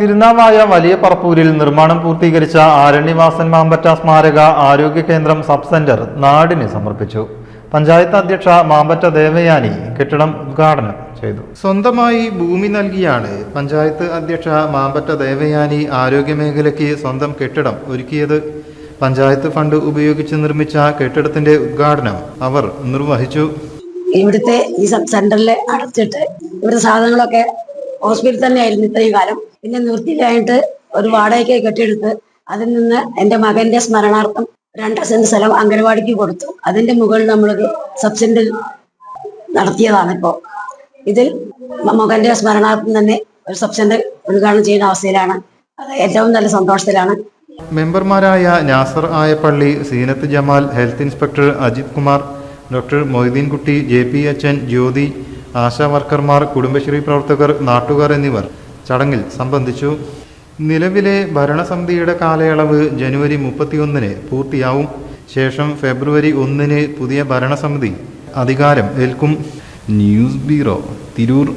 തിരുനാവായ വലിയ പറപ്പൂരിൽ നിർമ്മാണം പൂർത്തീകരിച്ച ആരണ്യവാസൻ മാമ്പറ്റ സ്മാരക ആരോഗ്യ കേന്ദ്രം സബ് സെന്റർ നാടിന് സമർപ്പിച്ചു. പഞ്ചായത്ത് അധ്യക്ഷ മാമ്പറ്റ ദേവയാനി കെട്ടിടം ഉദ്ഘാടനം ചെയ്തു. സ്വന്തമായി ഭൂമി നൽകിയാണ് പഞ്ചായത്ത് അധ്യക്ഷ മാമ്പറ്റ ദേവയാനി ആരോഗ്യ മേഖലയ്ക്ക് സ്വന്തം കെട്ടിടം ഒരുക്കിയത്. പഞ്ചായത്ത് ഫണ്ട് ഉപയോഗിച്ച് നിർമ്മിച്ച കെട്ടിടത്തിന്റെ ഉദ്ഘാടനം അവർ നിർവഹിച്ചു. ഇവിടുത്തെ ഈ സബ് സെന്ററിൽ അടച്ചിട്ട് ഇവിടുത്തെ സാധനങ്ങളൊക്കെ ഹോസ്പിറ്റലിൽ തന്നെയായിരുന്നു ഇത്രയും കാലം. പിന്നെ നിർത്തിയിലായിട്ട് ഒരു വാടകയ്ക്ക് കെട്ടിയെടുത്ത് അതിൽ നിന്ന് എന്റെ മകന്റെ സ്മരണാർത്ഥം രണ്ടര സെന്റ് സ്ഥലം അംഗനവാടിക്ക് കൊടുത്തു. അതിന്റെ മുകളിൽ നമ്മളൊരു സബ് സെന്റർ നടത്തിയതാണ് ഇപ്പോൾ. ഇതിൽ മകന്റെ സ്മരണാർത്ഥം തന്നെ ഒരു സബ് സെന്റർ ഉദ്ഘാടനം ചെയ്യുന്ന അവസ്ഥയിലാണ്. അത് ഏറ്റവും നല്ല സന്തോഷത്തിലാണ്. മെമ്പർമാരായ Nasar Ayappally Zeenath Jamal health inspector Ajith Kumar doctor Moideenkutty J P H N Jyothi ASHA വർക്കർമാർ Kudumbashree പ്രവർത്തകർ നാട്ടുകാർ എന്നിവർ ചടങ്ങിൽ സംബന്ധിച്ചു. നിലവിലെ ഭരണസമിതിയുടെ കാലയളവ് ജനുവരി മുപ്പത്തിയൊന്നിന് പൂർത്തിയാവും. ശേഷം ഫെബ്രുവരി ഒന്നിന് പുതിയ ഭരണസമിതി അധികാരം ഏൽക്കും. News bureau Tirur.